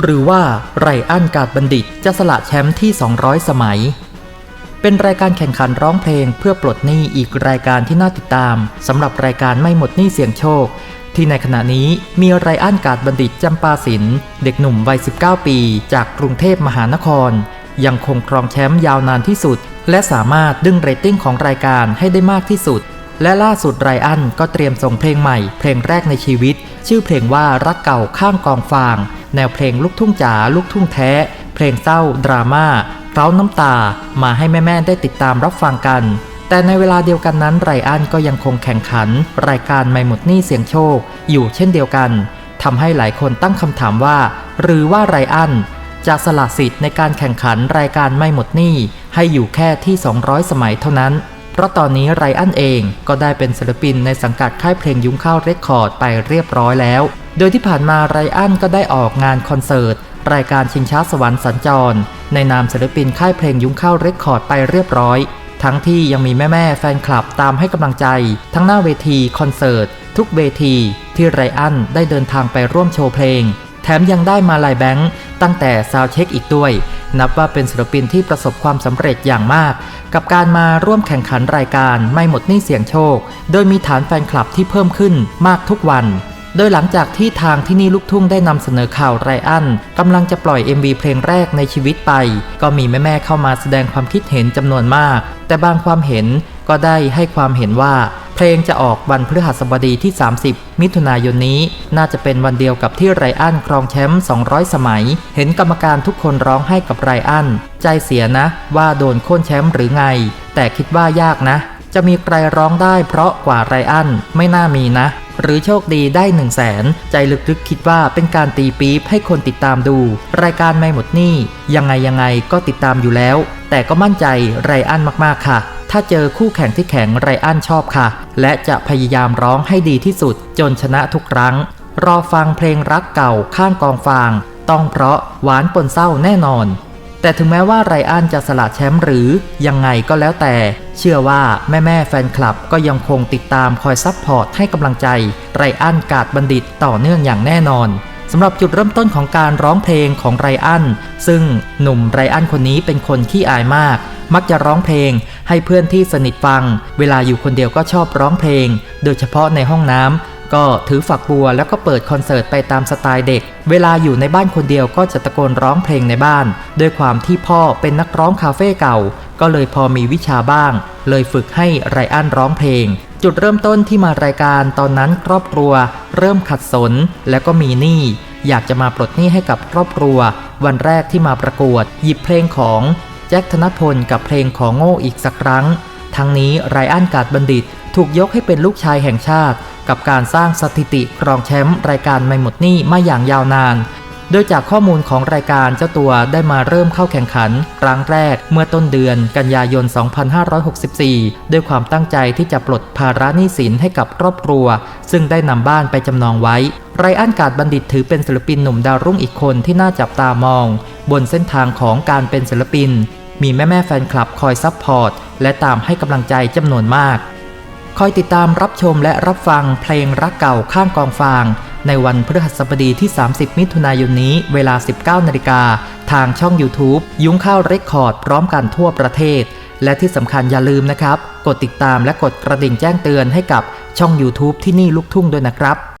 หรือว่าไรอันการ์ดบัณฑิตจะสละแชมป์ที่ 200 สมัย เป็นรายการแข่งขันร้องเพลงเพื่อปลดหนี้อีกรายการที่น่าติดตามสำหรับรายการไม่หมดหนี้เสี่ยงโชค ที่ในขณะนี้มีไรอันการ์ดบัณฑิตจำปาสินเด็กหนุ่มวัย 19 ปี จากกรุงเทพมหานคร ยังคงครองแชมป์ยาวนานที่สุด และสามารถดึงเรตติ้งของรายการให้ได้มากที่สุดและล่าสุดไรอันก็เตรียมส่งเพลงใหม่ เพลงแรกในชีวิต ชื่อเพลงว่ารักเก่าข้างกองฟาง แนวเพลงลูกทุ่งจ๋าลูกทุ่งแท้ เพลงเศร้า ดราม่าเร้าน้ำตา มาให้แม่ๆได้ติดตามรับฟังกัน แต่ในเวลาเดียวกันนั้นไรอันก็ยังคงแข่งขัน รายการไม่หมดหนี้เสียงโชค อยู่เช่นเดียวกันทำให้หลายคนตั้งคำถามว่า หรือว่าไรอันจะสละสิทธิ์ในการแข่งขันรายการไม่หมดหนี้ให้อยู่แค่ที่ 200 สมัยเท่านั้นเพราะตอนนี้ไรอันเองก็ได้เป็นศิลปินในสังกัดค่ายเพลงยุ้งข้าวเรคคอร์ดไปเรียบร้อยแล้ว โดยที่ผ่านมาไรอันก็ได้ออกงานคอนเสิร์ต รายการชิงช้าสวรรค์สัญจร ในนามศิลปินค่ายเพลงยุ้งข้าวเรคคอร์ดไปเรียบร้อย ทั้งที่ยังมีแม่ๆแฟนคลับตามให้กำลังใจ ทั้งหน้าเวทีคอนเสิร์ต ทุกเวทีที่ไรอันได้เดินทางไปร่วมโชว์เพลง แถมยังได้มาลายแบงค์ตั้งแต่ซาวเช็คอีกด้วย นับว่าเป็นศิลปินที่ประสบความสำเร็จอย่างมาก กับการมาร่วมแข่งขันรายการไม่หมดหนี้เสียงโชค โดยมีฐานแฟนคลับที่เพิ่มขึ้นมากทุกวัน โดยหลังจากที่ทางที่นี่ลูกทุ่งได้นำเสนอข่าวไรอันกำลังจะปล่อย MV เพลงแรกในชีวิตไป ก็มีแม่ๆเข้ามาแสดงความคิดเห็นจำนวนมาก แต่บางความเห็นก็ได้ให้ความเห็นว่า เพลงจะออกวันพฤหัสบดีที่ 30 มิถุนายนนี้ น่าจะเป็นวันเดียวกับที่ไรอันครองแชมป์200 สมัย เห็นกรรมการทุกคนร้องให้กับไรอันใจเสียนะว่าโดนโค่นแชมป์หรือไง แต่คิดว่ายากนะ จะมีใครร้องได้เพราะกว่าไรอันไม่น่ามีนะ หรือโชคดีได้ 1 0 0 0 0แสนใจลึกๆคิดว่าเป็นการตีปี๊บให้คนติดตามดู รายการไม่หมดหนี้ยังไงยังไงก็ติดตามอยู่แล้ว แต่ก็มั่นใจไรอันมากๆค่ะ ถ้าเจอคู่แข่งที่แข็งไรอันชอบค่ะ และจะพยายามร้องให้ดีที่สุด จนชนะทุกครั้ง รอฟังเพลงรักเก่าข้างกองฟาง ต้องเพราะหวานปนเศร้าแน่นอน แต่ถึงแม้ว่าไรอันจะสละแชมป์หรือยังไงก็แล้วแต่ เชื่อว่าแม่ๆแฟนคลับก็ยังคงติดตามคอยซัพพอร์ตให้กำลังใจไรอันกาดบัณฑิตต่อเนื่องอย่างแน่นอนสำหรับจุดเริ่มต้นของการร้องเพลงของไรอันซึ่งหนุ่มไรอันคนนี้เป็นคนขี้อายมาก มักจะร้องเพลงให้เพื่อนที่สนิทฟัง เวลาอยู่คนเดียวก็ชอบร้องเพลง โดยเฉพาะในห้องน้ำ ก็ถือฝักบัวแล้วก็เปิดคอนเสิร์ตไปตามสไตล์เด็ก เวลาอยู่ในบ้านคนเดียวก็จะตะโกนร้องเพลงในบ้าน ด้วยความที่พ่อเป็นนักร้องคาเฟ่เก่า ก็เลยพอมีวิชาบ้าง เลยฝึกให้ไรอันร้องเพลง จุดเริ่มต้นที่มารายการตอนนั้นครอบครัว เริ่มขัดสนแล้วก็มีหนี้อยากจะมาปลดหนี้ให้กับครอบครัว วันแรกที่มาประกวด หยิบเพลงของแจ็คธนพลกับเพลงของโง่อีกสักครั้ง ทั้งนี้ไรอันกาดบัณฑิตถูกยกให้เป็นลูกชายแห่งชาติ กับการสร้างสถิติครองแชมป์รายการไม่หมดหนี้มาอย่างยาวนานโดยจากข้อมูลของรายการเจ้าตัวได้มาเริ่มเข้าแข่งขัน ครั้งแรกเมื่อต้นเดือนกันยายน 2564 ด้วยความตั้งใจที่จะปลดภาระหนี้สินให้กับครอบครัว ซึ่งได้นำบ้านไปจำนองไว้ ไรอันกาดบัณฑิตถือเป็นศิลปินหนุ่มดาวรุ่งอีกคนที่น่าจับตามอง บนเส้นทางของการเป็นศิลปิน มีแม่ๆแฟนคลับคอยซัพพอร์ตและตามให้กำลังใจจำนวนมาก คอยติดตามรับชมและรับฟังเพลงรักเก่าข้างกองฟาง ในวันพฤหัสบดีที่ 30 มิถุนายนนี้เวลา 19นาฬิกาทางช่อง YouTube ยุ้งข้าวเรคคอร์ดพร้อมกันทั่วประเทศ และที่สำคัญอย่าลืมนะครับ กดติดตามและกดกระดิ่งแจ้งเตือนให้กับช่อง YouTube ที่นี่ลูกทุ่งด้วยนะครับ